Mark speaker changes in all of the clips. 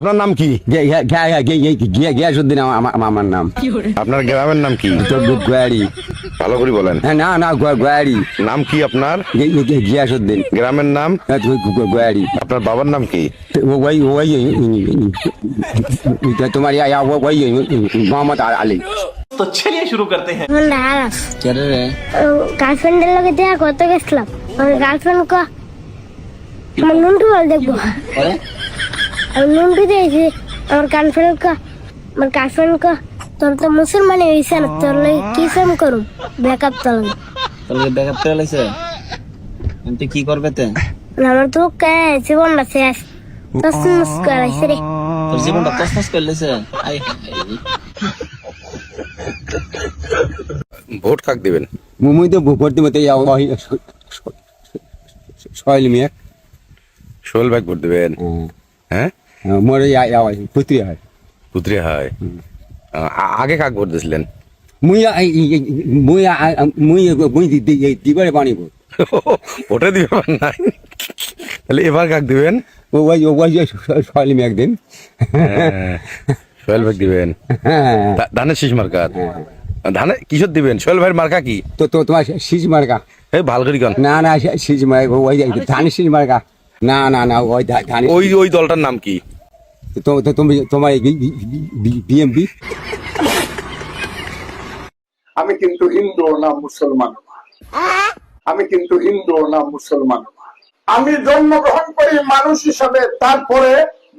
Speaker 1: আপনার নাম কি
Speaker 2: গিয়াসুদ্দিন আমার নাম
Speaker 1: আপনার গ্রামের নাম কি
Speaker 2: গোয়ারি
Speaker 1: ভালো করে বলেন
Speaker 2: না না গোয়ারি
Speaker 1: নাম কি আপনার
Speaker 2: গিয়াসুদ্দিন
Speaker 1: গ্রামের নাম
Speaker 2: গোয়ারি
Speaker 1: আপনার বাবার নাম কি
Speaker 2: তোমার মোহাম্মদ আলী
Speaker 3: তো চলিয়ে শুরু করতে हैं
Speaker 2: গার্লফ্রেন্ড
Speaker 4: এর লগে দেখা করতে গেছিলাম গার্লফ্রেন্ড কো আমার নুনটু বল দেখবো আমি নুনটু দিয়েছি আমার গার্লফ্রেন্ড ক আমার গার্লফ্রেন্ড ক তোর তো মুসলমানি হয়েছে না তোর লাগে কি সেম করুম ব্রেকআপ তোর লাগে
Speaker 5: তাহলে ব্যাকআপ করে লাইছে তুই কি করবে তে
Speaker 4: আমার তো কে জীবনটা শেষ তসমস করাইছে রে
Speaker 5: তোর জীবনটা তসনস করে লাইছে আই
Speaker 1: ভোট কাক দিবেন
Speaker 2: মুই তো ভর্তি মতে সয়েল মিয়া
Speaker 1: সোহেল ভাই ভোট দিবেন হ্যাঁ
Speaker 2: মোর পুত্রী হয়।
Speaker 1: পুত্রি হয়। আগে কাক ভোট দিয়েছিলেন
Speaker 2: মুই মুই মুই মুই দিবারে পানি
Speaker 1: ভোটে। দিবেন নাই? তাহলে এবার কাক দিবেন?
Speaker 2: ওই ওই সয়েল মিয়া একদিন।
Speaker 1: হ্যাঁ, সোহেল ভাই দিবেন।
Speaker 2: হ্যাঁ।
Speaker 1: ধানের শীষ মার্কার ধানে কিসব দিবেন? সোহেল ভাইয়ের মার্কা কি?
Speaker 2: তো তো তোমার সিজ মার্কা?
Speaker 1: এই ভালো করি
Speaker 2: না না সিজ মার্কা ওই ধান সিজ মার্কা। না না না ওই ধান
Speaker 1: ওই ওই দলটার নাম কি?
Speaker 2: তুমি তোমার বিএমপি
Speaker 6: আমি কিন্তু হিন্দু না মুসলমান। আমি কিন্তু হিন্দু না মুসলমান। আমি জন্মগ্রহণ করি মানুষ হিসাবে তারপরে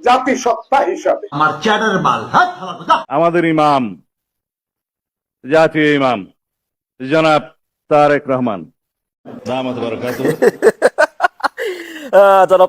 Speaker 6: জাতি সত্তা
Speaker 3: হিসাবে। আমার চ্যাটার বাল
Speaker 7: আমাদের ইমাম জাতীয় ইমাম জনাব তারেক রহমান।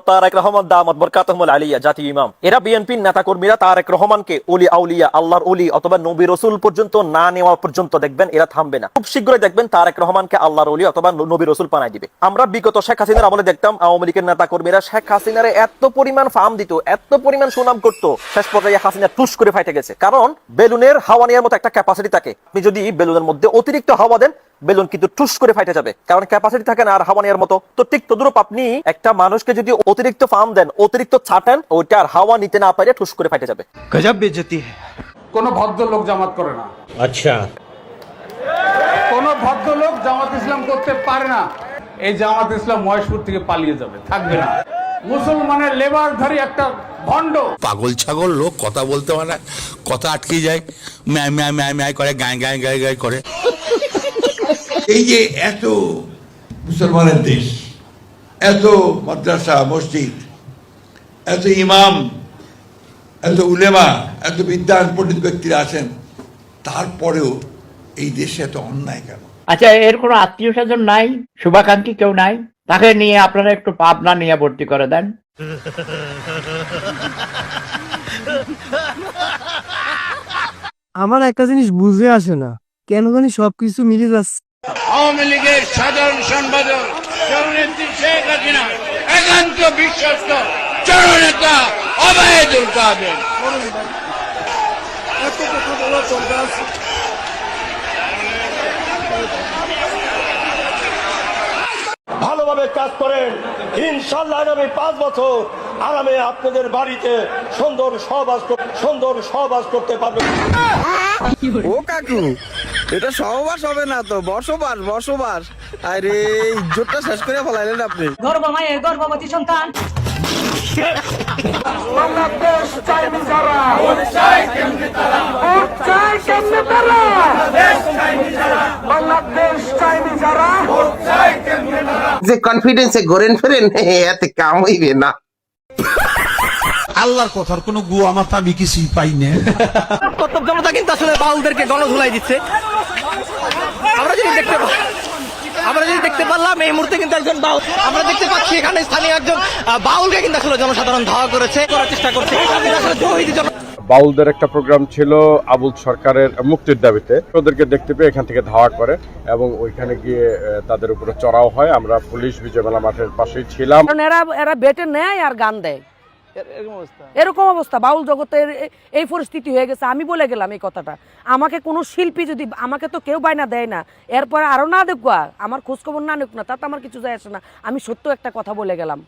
Speaker 8: তারেক রহমান দামত বরকাতহমুল আলিয়া, জাতীয় ইমাম। এরা বিএনপির নেতা কর্মীরা তারেক রহমানকে আউলিয়া, আল্লাহর অথবা নবী রসুল পর্যন্ত না নেওয়া পর্যন্ত দেখবেন, এরা থামবে না। খুব শীঘ্রই দেখবেন তারেক রহমানকে আল্লাহর অথবা নবী রসুল পানাই দিবে। আমরা বিগত শেখ হাসিনার আমলে দেখতাম, আওয়ামী লীগের নেতা কর্মীরা শেখ হাসিনারে এত পরিমাণ ফার্ম দিত, এত পরিমাণ সুনাম করতো, শেষ পর্যায়ে হাসিনা টুস করে ফাইটে গেছে। কারণ বেলুনের হাওয়া নেওয়ার মতো একটা ক্যাপাসিটি থাকে। আপনি যদি বেলুনের মধ্যে অতিরিক্ত হাওয়া দেন বেলুন কিন্তু টুস করে ফাইটে যাবে। কারণ ক্যাপাসিটি থাকে না আর হাওয়া নেওয়ার মতো। তো ঠিক তদুরূপ আপনি একটা মানুষকে যদি অতিরিক্ত ফার্ম দেন অতিরিক্ত ছাটেন ওইটা আর হাওয়া নিতে না পারে টুস করে ফাইটে যাবে।
Speaker 3: গজব বেজতি
Speaker 6: কোন ভদ্র লোক জামাত করে না।
Speaker 3: আচ্ছা।
Speaker 6: কোন ভদ্র লোক জামাত ইসলাম করতে পারে না। এই জামাত ইসলাম মহেশপুর থেকে পালিয়ে যাবে থাকবে না। মুসলমানের লেবার লেবারধারী একটা ভণ্ড।
Speaker 9: পাগল ছাগল লোক কথা বলতে পারে কথা আটকে যায়। ম্যায় ম্যায় ম্যায় ম্যায় করে গায় গায় গায় গায় করে।
Speaker 10: এই যে এত মুসলমানের দেশ এত মাদ্রাসা মসজিদ এত ইমাম এত উলেমা এত বিদ্যান পণ্ডিত ব্যক্তিরা আছেন তারপরেও এই দেশে এত অন্যায় কেন?
Speaker 11: আচ্ছা এর কোনো আত্মীয় স্বজন নাই? শুভাকাঙ্ক্ষী কেউ নাই? তাকে নিয়ে আপনারা একটু পাবনা নিয়ে ভর্তি করে দেন।
Speaker 12: আমার একটা জিনিস বুঝে আসে না। কেন জানি সবকিছু মিলে যাচ্ছে।
Speaker 10: আওয়ামী লীগের সাধারণ সম্পাদক জননেত্রী শেখ হাসিনা একান্ত বিশ্বস্ত জননেতা অবায়দুল কাদের
Speaker 3: ভালোভাবে কাজ করেন। ইনশাল্লাহ আগামী পাঁচ বছর আরামে আপনাদের বাড়িতে সুন্দর সহবাস সুন্দর সহবাস করতে পারবেন।
Speaker 5: ও কাকু এটা সহবাস হবে না তো বসবাস বসবাস। আরে ইজ্জতটা শেষ করে ফেলাইলেন আপনি।
Speaker 12: গর্ব মায়ের গর্ভবতী সন্তান।
Speaker 5: যে কনফিডেন্সে গড়েন ফেরেন এতে কাম হইবে না।
Speaker 9: আল্লাহর কথার কোনো গুয়া মাথা আমি কিছুই পাই না।
Speaker 8: কর্তব্য জনতা কিন্তু আসলে বাউলদেরকে গণধুলাই দিচ্ছে। আমরা যদি দেখতে আমরা যদি দেখতে পারলাম এই মুহূর্তে কিন্তু একজন বাউল আমরা দেখতে পাচ্ছি এখানে স্থানীয় একজন বাউলকে কিন্তু আসলে জনসাধারণ ধাওয়া করেছে করার চেষ্টা করছে।
Speaker 7: বাউলদের একটা প্রোগ্রাম ছিল আবুল সরকারের মুক্তির দাবিতে। ওদেরকে দেখতে পেয়ে এখান থেকে ধাওয়া করে এবং ওইখানে গিয়ে তাদের উপরে চড়াও হয়। আমরা পুলিশ বিজয়মেলা মাঠের পাশেই ছিলাম।
Speaker 12: এরা এরা বেটে নেয় আর গান দেয়। এরকম অবস্থা। বাউল জগতের এই পরিস্থিতি হয়ে গেছে আমি বলে গেলাম এই কথাটা। আমাকে কোনো শিল্পী যদি আমাকে তো কেউ বায়না দেয় না এরপরে আরও না দেখব আমার খোঁজখবর না নিক না তাতে আমার কিছু যায় আসে না। আমি সত্য একটা কথা বলে গেলাম।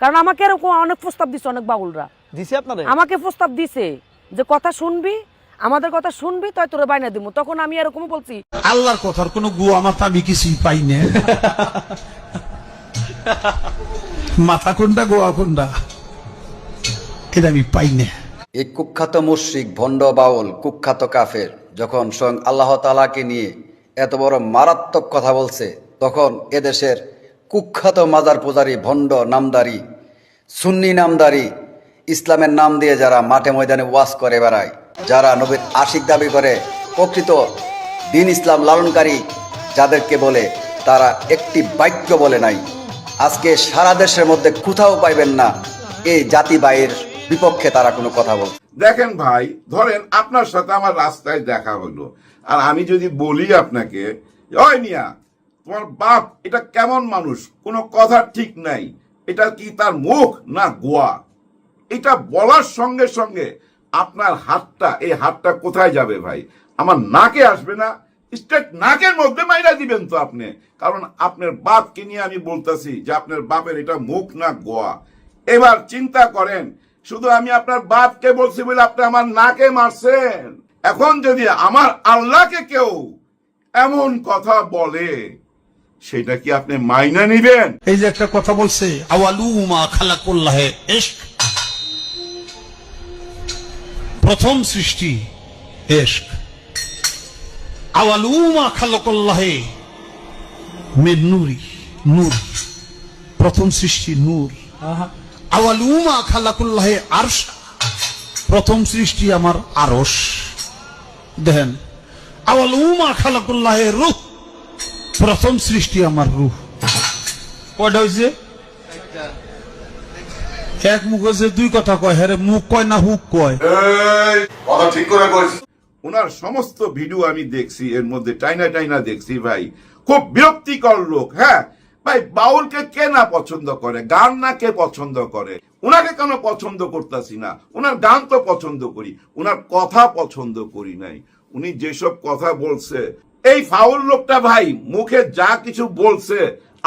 Speaker 12: কারণ আমাকে এরকম অনেক প্রস্তাব দিচ্ছে অনেক বাউলরা।
Speaker 13: দিছে আপনারে
Speaker 12: আমাকে প্রস্তাব দিছে যে কথা শুনবি আমাদের কথা শুনবি তাই তোরা বাইনা দিব তখন আমি এরকম বলছি।
Speaker 9: আল্লাহর কথার কোনো গু আমার আমি কিছুই পাই না। মাথা কোনটা গোয়া কোনটা? আমি পাই না।
Speaker 7: এই কুখ্যাত মুশ্রিক, ভণ্ড বাউল, কুখ্যাত কাফের, যখন স্বয়ং আল্লাহ তালাকে নিয়ে এত বড় মারাত্মক কথা বলছে, তখন এদেশের কুখ্যাত মাজার পূজারি, ভণ্ড নামদারি, সুন্নি নামদারি, ইসলামের নাম দিয়ে যারা মাঠে ময়দানে ওয়াজ করে বেড়ায়, যারা নবীর আশিক দাবি করে, প্রকৃত দিন ইসলাম লালনকারী, যাদেরকে বলে তারা একটি বাক্য বলে নাই। আজকে সারা দেশের মধ্যে কোথাও পাইবেন না, এই জাতি বাইয়ের বিপক্ষে তারা কোনো কথা বলছে।
Speaker 6: দেখেন ভাই, ধরেন আপনার সাথে আমার রাস্তায় দেখা হলো। আর আমি যদি বলি আপনাকে, ওই মিয়া, তোমার বাপ এটা কেমন মানুষ? কোনো কথা ঠিক নাই। এটা কি তার মুখ না গোয়া? এটা বলার সঙ্গে সঙ্গে আপনার হাতটা, এই হাতটা কোথায় যাবে ভাই? আমার নাকে আসবে না? স্ট্রেট নাকের মধ্যে মাইরা দিবেন তো আপনি। কারণ আপনার বাপকে নিয়ে আমি বলতেছি যে আপনার বাপের এটা মুখ না গোয়া। এবার চিন্তা করেন শুধু আমি আপনার বাপকে বলছি বলে আপনি আমার নাকে মারছেন। এখন যদি আমার আল্লাহকে কেউ এমন কথা বলে সেটা কি আপনি মাইনা নিবেন?
Speaker 9: এই যে একটা কথা বলছে আওয়ালুমা খালাকুল্লাহে ইশক প্রথম সৃষ্টি এশক। আওয়ালুমা খালাকুল্লাহে মিন নূরি নূর। প্রথম সৃষ্টি নূর। আওয়ালুমা খালাকুল্লাহে আরশ। প্রথম সৃষ্টি আমার আরশ। দেখেন, আওয়ালুমা খালাকুল্লাহে রূহ। প্রথম সৃষ্টি আমার রূহ। কয়টা হয়েছে এক মুখ হয়েছে দুই কথা কয়। হ্যাঁ মুখ কয় না হুক কয়?
Speaker 6: কথা ঠিক করে ওনার সমস্ত ভিডিও আমি দেখছি, এর মধ্যে টাইনা টাইনা দেখছি ভাই। খুব বিরক্তিকর লোক হ্যাঁ? ভাই, বাউলকে কে না পছন্দ করে? গান না কে পছন্দ করে? উনাকে কেন পছন্দ করতেছি না? উনার গান তো পছন্দ করি, উনার কথা পছন্দ করি নাই। উনি যেসব কথা বলছে, এই ফাউল লোকটা ভাই, মুখে যা কিছু বলছে,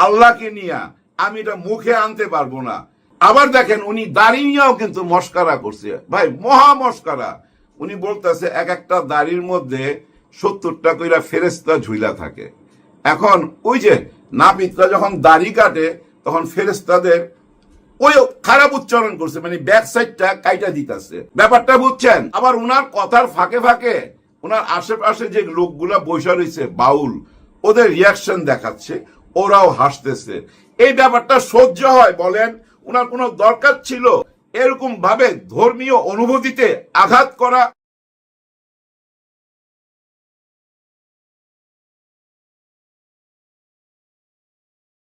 Speaker 6: আল্লাহকে নিয়ে আমি এটা মুখে আনতে পারব না। আবার দেখেন, উনি দাড়ি নিয়েও কিন্তু মস্কারা করছে। ভাই, মহা মস্কারা। উনি বলতেছে, এক একটা দাড়ির মধ্যে সত্তরটা কইরা ফেরেস্তা ঝুইলা থাকে। এখন ওই যে নাপিতরা যখন দাড়ি কাটে, তখন ফেরেস্তাদের ওই খারাপ উচ্চারণ করছে মানে ব্যাক সাইডটা কাইটা দিতেছে। ব্যাপারটা বুঝছেন? আবার উনার কথার ফাঁকে ফাঁকে ওনার আশেপাশে যে লোকগুলা বসে রয়েছে, বাউল, ওদের রিয়াকশন দেখাচ্ছে, ওরাও হাসতেছে। এই ব্যাপারটা সহ্য হয়, বলেন, উনার কোনো দরকার ছিল? এরকম ভাবে ধর্মীয় অনুভূতিতে আঘাত করা